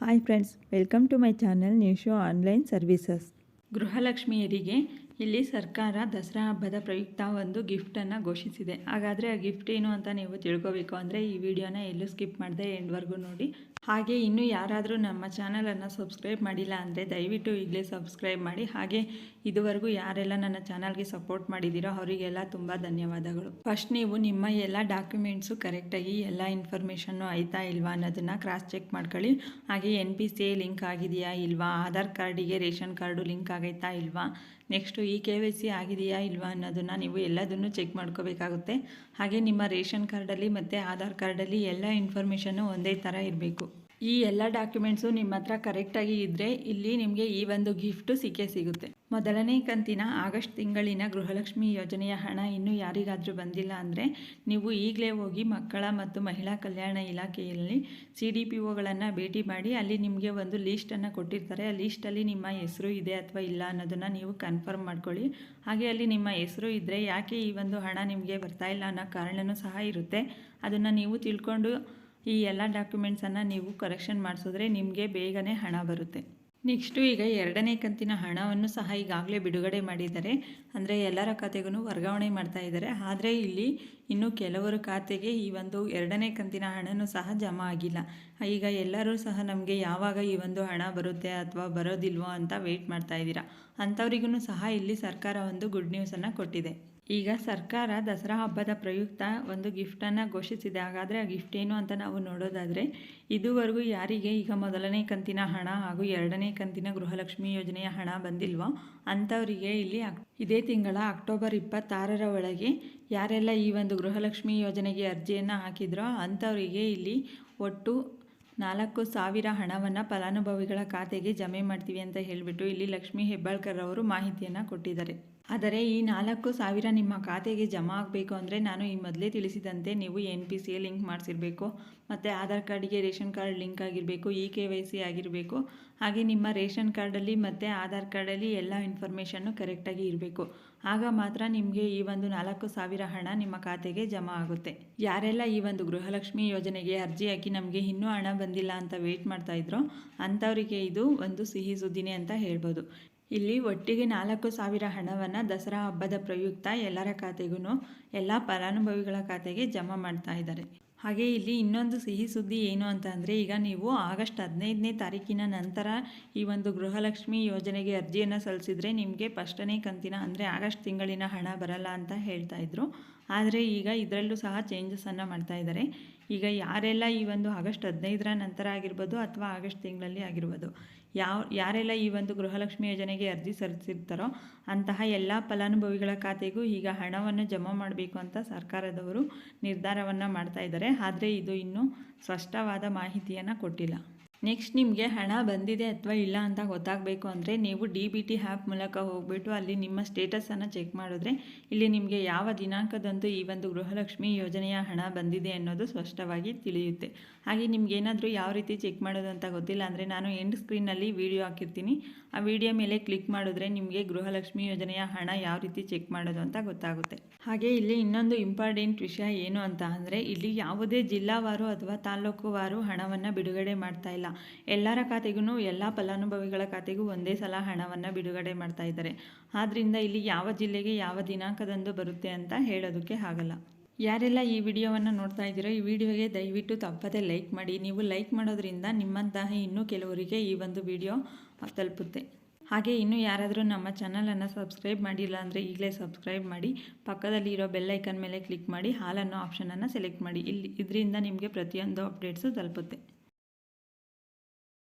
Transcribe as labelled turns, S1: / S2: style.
S1: Hi friends welcome to my channel ನ್ಯೂಶೋ online services ಗೃಹಲಕ್ಷ್ಮಿಯರಿಗೆ ಇಲ್ಲಿ ಸರ್ಕಾರ ದಸರಾ ಹಬ್ಬದ ಪ್ರಯುಕ್ತ ಒಂದು ಗಿಫ್ಟನ್ನು ಘೋಷಿಸಿದೆ. ಹಾಗಾದರೆ ಆ ಗಿಫ್ಟ್ ಏನು ಅಂತ ನೀವು ತಿಳ್ಕೋಬೇಕು ಅಂದರೆ ಈ ವಿಡಿಯೋನ ಎಲ್ಲೂ ಸ್ಕಿಪ್ ಮಾಡದೆ ಎಂಡ್ವರೆಗೂ ನೋಡಿ. ಹಾಗೆ ಇನ್ನು ಯಾರಾದರೂ ನಮ್ಮ ಚಾನಲನ್ನು ಸಬ್ಸ್ಕ್ರೈಬ್ ಮಾಡಿಲ್ಲ ಅಂದರೆ ದಯವಿಟ್ಟು ಈಗಲೇ ಸಬ್ಸ್ಕ್ರೈಬ್ ಮಾಡಿ. ಹಾಗೆ ಇದುವರೆಗೂ ಯಾರೆಲ್ಲ ನನ್ನ ಚಾನಲ್ಗೆ ಸಪೋರ್ಟ್ ಮಾಡಿದ್ದೀರೋ ಅವರಿಗೆಲ್ಲ ತುಂಬ ಧನ್ಯವಾದಗಳು. ಫಸ್ಟ್ ನೀವು ನಿಮ್ಮ ಎಲ್ಲ ಡಾಕ್ಯುಮೆಂಟ್ಸು ಕರೆಕ್ಟಾಗಿ ಎಲ್ಲ ಇನ್ಫಾರ್ಮೇಷನ್ನು ಆಯ್ತಾ ಇಲ್ವಾ ಅನ್ನೋದನ್ನು ಕ್ರಾಸ್ ಚೆಕ್ ಮಾಡ್ಕೊಳ್ಳಿ. ಹಾಗೆ N P C A link ಆಗಿದೆಯಾ ಇಲ್ವಾ? ಆಧಾರ್ ಕಾರ್ಡಿಗೆ ರೇಷನ್ ಕಾರ್ಡು ಲಿಂಕ್ ಆಗೈತಾ ಇಲ್ವಾ? Next E K Y C ಆಗಿದೆಯಾ ಇಲ್ವಾ ಅನ್ನೋದನ್ನು ನೀವು ಎಲ್ಲದನ್ನು ಚೆಕ್ ಮಾಡ್ಕೋಬೇಕಾಗುತ್ತೆ. ಹಾಗೆ ನಿಮ್ಮ ರೇಷನ್ ಕಾರ್ಡಲ್ಲಿ ಮತ್ತು ಆಧಾರ್ ಕಾರ್ಡಲ್ಲಿ ಎಲ್ಲ ಇನ್ಫಾರ್ಮೇಷನ್ನು ಒಂದೇ ಥರ ಇರಬೇಕು. ಈ ಎಲ್ಲ ಡಾಕ್ಯುಮೆಂಟ್ಸು ನಿಮ್ಮ ಹತ್ರ ಕರೆಕ್ಟಾಗಿ ಇದ್ದರೆ ಇಲ್ಲಿ ನಿಮಗೆ ಈ ಒಂದು ಗಿಫ್ಟು ಸಿಕ್ಕೇ ಸಿಗುತ್ತೆ. ಮೊದಲನೇ ಕಂತಿನ ಆಗಸ್ಟ್ ತಿಂಗಳಿನ ಗೃಹಲಕ್ಷ್ಮಿ ಯೋಜನೆಯ ಹಣ ಇನ್ನೂ ಯಾರಿಗಾದರೂ ಬಂದಿಲ್ಲ ಅಂದರೆ ನೀವು ಈಗಲೇ ಹೋಗಿ ಮಕ್ಕಳ ಮತ್ತು ಮಹಿಳಾ ಕಲ್ಯಾಣ ಇಲಾಖೆಯಲ್ಲಿ ಸಿ ಡಿ ಪಿ ಒಗಳನ್ನು ಭೇಟಿ ಮಾಡಿ ಅಲ್ಲಿ ನಿಮಗೆ ಒಂದು ಲೀಸ್ಟನ್ನು ಕೊಟ್ಟಿರ್ತಾರೆ. ಆ ಲೀಸ್ಟಲ್ಲಿ ನಿಮ್ಮ ಹೆಸರು ಇದೆ ಅಥವಾ ಇಲ್ಲ ಅನ್ನೋದನ್ನು ನೀವು ಕನ್ಫರ್ಮ್ ಮಾಡ್ಕೊಳ್ಳಿ. ಹಾಗೆ ಅಲ್ಲಿ ನಿಮ್ಮ ಹೆಸರು ಇದ್ದರೆ ಯಾಕೆ ಈ ಒಂದು ಹಣ ನಿಮಗೆ ಬರ್ತಾ ಇಲ್ಲ ಅನ್ನೋ ಕಾರಣವೂ ಸಹ ಇರುತ್ತೆ. ಅದನ್ನು ನೀವು ತಿಳ್ಕೊಂಡು ಈ ಎಲ್ಲ ಡಾಕ್ಯುಮೆಂಟ್ಸನ್ನು ನೀವು ಕರೆಕ್ಷನ್ ಮಾಡಿಸಿದ್ರೆ ನಿಮಗೆ ಬೇಗನೆ ಹಣ ಬರುತ್ತೆ. ನೆಕ್ಸ್ಟು ಈಗ ಎರಡನೇ ಕಂತಿನ ಹಣವನ್ನು ಸಹ ಈಗಾಗಲೇ ಬಿಡುಗಡೆ ಮಾಡಿದ್ದಾರೆ. ಅಂದರೆ ಎಲ್ಲರ ಖಾತೆಗೂ ವರ್ಗಾವಣೆ ಮಾಡ್ತಾ ಇದ್ದಾರೆ. ಆದರೆ ಇಲ್ಲಿ ಇನ್ನು ಕೆಲವರು ಖಾತೆಗೆ ಈ ಒಂದು ಎರಡನೇ ಕಂತಿನ ಹಣನೂ ಸಹ ಜಮಾ ಆಗಿಲ್ಲ. ಈಗ ಎಲ್ಲರೂ ಸಹ ನಮಗೆ ಯಾವಾಗ ಈ ಒಂದು ಹಣ ಬರುತ್ತೆ ಅಥವಾ ಬರೋದಿಲ್ವೋ ಅಂತ ವೆಯ್ಟ್ ಮಾಡ್ತಾ ಇದ್ದೀರಾ. ಅಂಥವ್ರಿಗೂ ಸಹ ಇಲ್ಲಿ ಸರ್ಕಾರ ಒಂದು ಗುಡ್ ನ್ಯೂಸನ್ನು ಕೊಟ್ಟಿದೆ. ಈಗ ಸರ್ಕಾರ ದಸರಾ ಹಬ್ಬದ ಪ್ರಯುಕ್ತ ಒಂದು ಗಿಫ್ಟನ್ನು ಘೋಷಿಸಿದೆ. ಹಾಗಾದರೆ ಆ ಗಿಫ್ಟ್ ಏನು ಅಂತ ನಾವು ನೋಡೋದಾದರೆ, ಇದುವರೆಗೂ ಯಾರಿಗೆ ಈಗ ಮೊದಲನೇ ಕಂತಿನ ಹಣ ಹಾಗೂ ಎರಡನೇ ಕಂತಿನ ಗೃಹಲಕ್ಷ್ಮಿ ಯೋಜನೆಯ ಹಣ ಬಂದಿಲ್ವೋ ಅಂಥವರಿಗೆ ಇಲ್ಲಿ ಇದೇ ತಿಂಗಳ ಅಕ್ಟೋಬರ್ ಇಪ್ಪತ್ತಾರರ ಒಳಗೆ ಯಾರೆಲ್ಲ ಈ ಒಂದು ಗೃಹಲಕ್ಷ್ಮಿ ಯೋಜನೆಗೆ ಅರ್ಜಿಯನ್ನು ಹಾಕಿದ್ರೋ ಅಂಥವರಿಗೆ ಇಲ್ಲಿ ಒಟ್ಟು ನಾಲ್ಕು ಸಾವಿರ ಹಣವನ್ನು ಫಲಾನುಭವಿಗಳ ಖಾತೆಗೆ ಜಮೆ ಮಾಡ್ತೀವಿ ಅಂತ ಹೇಳಿಬಿಟ್ಟು ಇಲ್ಲಿ ಲಕ್ಷ್ಮೀ ಹೆಬ್ಬಾಳ್ಕರ್ ಅವರು ಮಾಹಿತಿಯನ್ನು ಕೊಟ್ಟಿದ್ದಾರೆ. ಆದರೆ ಈ ನಾಲ್ಕು ಸಾವಿರ ನಿಮ್ಮ ಖಾತೆಗೆ ಜಮಾ ಆಗಬೇಕು ಅಂದರೆ ನಾನು ಈ ಮೊದಲೇ ತಿಳಿಸಿದಂತೆ ನೀವು N P C A link ಮಾಡಿಸಿರಬೇಕು, ಮತ್ತು ಆಧಾರ್ ಕಾರ್ಡಿಗೆ ರೇಷನ್ ಕಾರ್ಡ್ ಲಿಂಕ್ ಆಗಿರಬೇಕು ಇ ಕೆ ವೈ ಸಿ ಆಗಿರಬೇಕು, ಹಾಗೆ ನಿಮ್ಮ ರೇಷನ್ ಕಾರ್ಡಲ್ಲಿ ಮತ್ತು ಆಧಾರ್ ಕಾರ್ಡಲ್ಲಿ ಎಲ್ಲ ಇನ್ಫಾರ್ಮೇಷನ್ನು ಕರೆಕ್ಟಾಗಿ ಇರಬೇಕು. ಆಗ ಮಾತ್ರ ನಿಮಗೆ ಈ ಒಂದು ನಾಲ್ಕು ಸಾವಿರ ಹಣ ನಿಮ್ಮ ಖಾತೆಗೆ ಜಮಾ ಆಗುತ್ತೆ. ಯಾರೆಲ್ಲ ಈ ಒಂದು ಗೃಹಲಕ್ಷ್ಮಿ ಯೋಜನೆಗೆ ಅರ್ಜಿ ಹಾಕಿ ನಮಗೆ ಇನ್ನೂ ಹಣ ಬಂದಿಲ್ಲ ಅಂತ ವೆಯ್ಟ್ ಮಾಡ್ತಾ ಇದ್ರೋ ಅಂಥವರಿಗೆ ಇದು ಒಂದು ಸಿಹಿ ಸುದ್ದಿನೇ ಅಂತ ಹೇಳ್ಬೋದು. ಇಲ್ಲಿ ಒಟ್ಟಿಗೆ ನಾಲ್ಕು ಸಾವಿರ ಹಣವನ್ನು ದಸರಾ ಹಬ್ಬದ ಪ್ರಯುಕ್ತ ಎಲ್ಲರ ಖಾತೆಗೂ ಎಲ್ಲ ಫಲಾನುಭವಿಗಳ ಖಾತೆಗೆ ಜಮಾ ಮಾಡ್ತಾ ಇದ್ದಾರೆ. ಹಾಗೆ ಇಲ್ಲಿ ಇನ್ನೊಂದು ಸಿಹಿ ಸುದ್ದಿ ಏನು ಅಂತ ಅಂದರೆ, ಈಗ ನೀವು ಆಗಸ್ಟ್ ಹದಿನೈದನೇ ತಾರೀಕಿನ ನಂತರ ಈ ಒಂದು ಗೃಹಲಕ್ಷ್ಮಿ ಯೋಜನೆಗೆ ಅರ್ಜಿಯನ್ನು ಸಲ್ಲಿಸಿದರೆ ನಿಮಗೆ ಫಸ್ಟನೇ ಕಂತಿನ ಅಂದರೆ ಆಗಸ್ಟ್ ತಿಂಗಳಿನ ಹಣ ಬರಲ್ಲ ಅಂತ ಹೇಳ್ತಾ ಇದ್ರು. ಆದರೆ ಈಗ ಇದರಲ್ಲೂ ಸಹ ಚೇಂಜಸನ್ನು ಮಾಡ್ತಾ ಇದ್ದಾರೆ ಈಗ ಯಾರೆಲ್ಲ ಈ ಒಂದು ಆಗಸ್ಟ್ ಹದಿನೈದರ ನಂತರ ಆಗಿರ್ಬೋದು ಅಥವಾ ಆಗಸ್ಟ್ ತಿಂಗಳಲ್ಲಿ ಆಗಿರ್ಬೋದು, ಯಾವ, ಯಾರೆಲ್ಲ ಈ ಒಂದು ಗೃಹಲಕ್ಷ್ಮಿ ಯೋಜನೆಗೆ ಅರ್ಜಿ ಸಲ್ಲಿಸಿರ್ತಾರೋ ಅಂತಹ ಎಲ್ಲ ಫಲಾನುಭವಿಗಳ ಖಾತೆಗೂ ಈಗ ಹಣವನ್ನು ಜಮಾ ಮಾಡಬೇಕು ಅಂತ ಸರ್ಕಾರದವರು ನಿರ್ಧಾರವನ್ನು ಮಾಡ್ತಾ ಇದ್ದಾರೆ ಆದರೆ ಇದು ಇನ್ನೂ ಸ್ಪಷ್ಟವಾದ ಮಾಹಿತಿಯನ್ನು ಕೊಟ್ಟಿಲ್ಲ. ನೆಕ್ಸ್ಟ್ ನಿಮಗೆ ಹಣ ಬಂದಿದೆ ಅಥವಾ ಇಲ್ಲ ಅಂತ ಗೊತ್ತಾಗಬೇಕು ಅಂದರೆ ನೀವು ಡಿ ಬಿ ಟಿ ಆ್ಯಪ್ ಮೂಲಕ ಹೋಗ್ಬಿಟ್ಟು ಅಲ್ಲಿ ನಿಮ್ಮ ಸ್ಟೇಟಸನ್ನು ಚೆಕ್ ಮಾಡಿದ್ರೆ ಇಲ್ಲಿ ನಿಮಗೆ ಯಾವ ದಿನಾಂಕದಂದು ಈ ಒಂದು ಗೃಹಲಕ್ಷ್ಮಿ ಯೋಜನೆಯ ಹಣ ಬಂದಿದೆ ಅನ್ನೋದು ಸ್ಪಷ್ಟವಾಗಿ ತಿಳಿಯುತ್ತೆ. ಹಾಗೆ ನಿಮ್ಗೆ ಏನಾದರೂ ಯಾವ ರೀತಿ ಚೆಕ್ ಮಾಡೋದು ಅಂತ ಗೊತ್ತಿಲ್ಲ ಅಂದರೆ ನಾನು ಎಂಡ್ ಸ್ಕ್ರೀನಲ್ಲಿ ವೀಡಿಯೋ ಹಾಕಿರ್ತೀನಿ. ಆ ವಿಡಿಯೋ ಮೇಲೆ ಕ್ಲಿಕ್ ಮಾಡಿದ್ರೆ ನಿಮಗೆ ಗೃಹಲಕ್ಷ್ಮಿ ಯೋಜನೆಯ ಹಣ ಯಾವ ರೀತಿ ಚೆಕ್ ಮಾಡೋದು ಅಂತ ಗೊತ್ತಾಗುತ್ತೆ. ಹಾಗೆ ಇಲ್ಲಿ ಇನ್ನೊಂದು ಇಂಪಾರ್ಟೆಂಟ್ ವಿಷಯ ಏನು ಅಂತ ಅಂದರೆ ಇಲ್ಲಿ ಯಾವುದೇ ಜಿಲ್ಲಾವಾರು ಅಥವಾ ತಾಲೂಕುವಾರು ಹಣವನ್ನು ಬಿಡುಗಡೆ ಮಾಡ್ತಾ ಇಲ್ಲ. ಎಲ್ಲರ ಖಾತೆಗೂ, ಎಲ್ಲ ಫಲಾನುಭವಿಗಳ ಖಾತೆಗೂ ಒಂದೇ ಸಲ ಹಣವನ್ನು ಬಿಡುಗಡೆ ಮಾಡ್ತಾ ಇದ್ದಾರೆ. ಆದ್ದರಿಂದ ಇಲ್ಲಿ ಯಾವ ಜಿಲ್ಲೆಗೆ ಯಾವ ದಿನಾಂಕದಂದು ಬರುತ್ತೆ ಅಂತ ಹೇಳೋದಕ್ಕೆ ಆಗಲ್ಲ. ಯಾರೆಲ್ಲ ಈ ವಿಡಿಯೋವನ್ನು ನೋಡ್ತಾ ಇದ್ದೀರೋ ಈ ವಿಡಿಯೋಗೆ ದಯವಿಟ್ಟು ತಪ್ಪದೇ ಲೈಕ್ ಮಾಡಿ. ನೀವು ಲೈಕ್ ಮಾಡೋದ್ರಿಂದ ನಿಮ್ಮಂತಹ ಇನ್ನೂ ಕೆಲವರಿಗೆ ಈ ಒಂದು ವಿಡಿಯೋ ತಲುಪುತ್ತೆ. ಹಾಗೆ ಇನ್ನೂ ಯಾರಾದರೂ ನಮ್ಮ ಚಾನಲನ್ನು ಸಬ್ಸ್ಕ್ರೈಬ್ ಮಾಡಿಲ್ಲ ಅಂದರೆ ಈಗಲೇ ಸಬ್ಸ್ಕ್ರೈಬ್ ಮಾಡಿ, ಪಕ್ಕದಲ್ಲಿ ಇರೋ ಬೆಲ್ಲೈಕನ್ ಮೇಲೆ ಕ್ಲಿಕ್ ಮಾಡಿ, ಹಾಲನ್ನು ಆಪ್ಷನನ್ನು ಸೆಲೆಕ್ಟ್ ಮಾಡಿ. ಇಲ್ಲಿ ಇದರಿಂದ ನಿಮಗೆ ಪ್ರತಿಯೊಂದು ಅಪ್ಡೇಟ್ಸು ತಲುಪುತ್ತೆ.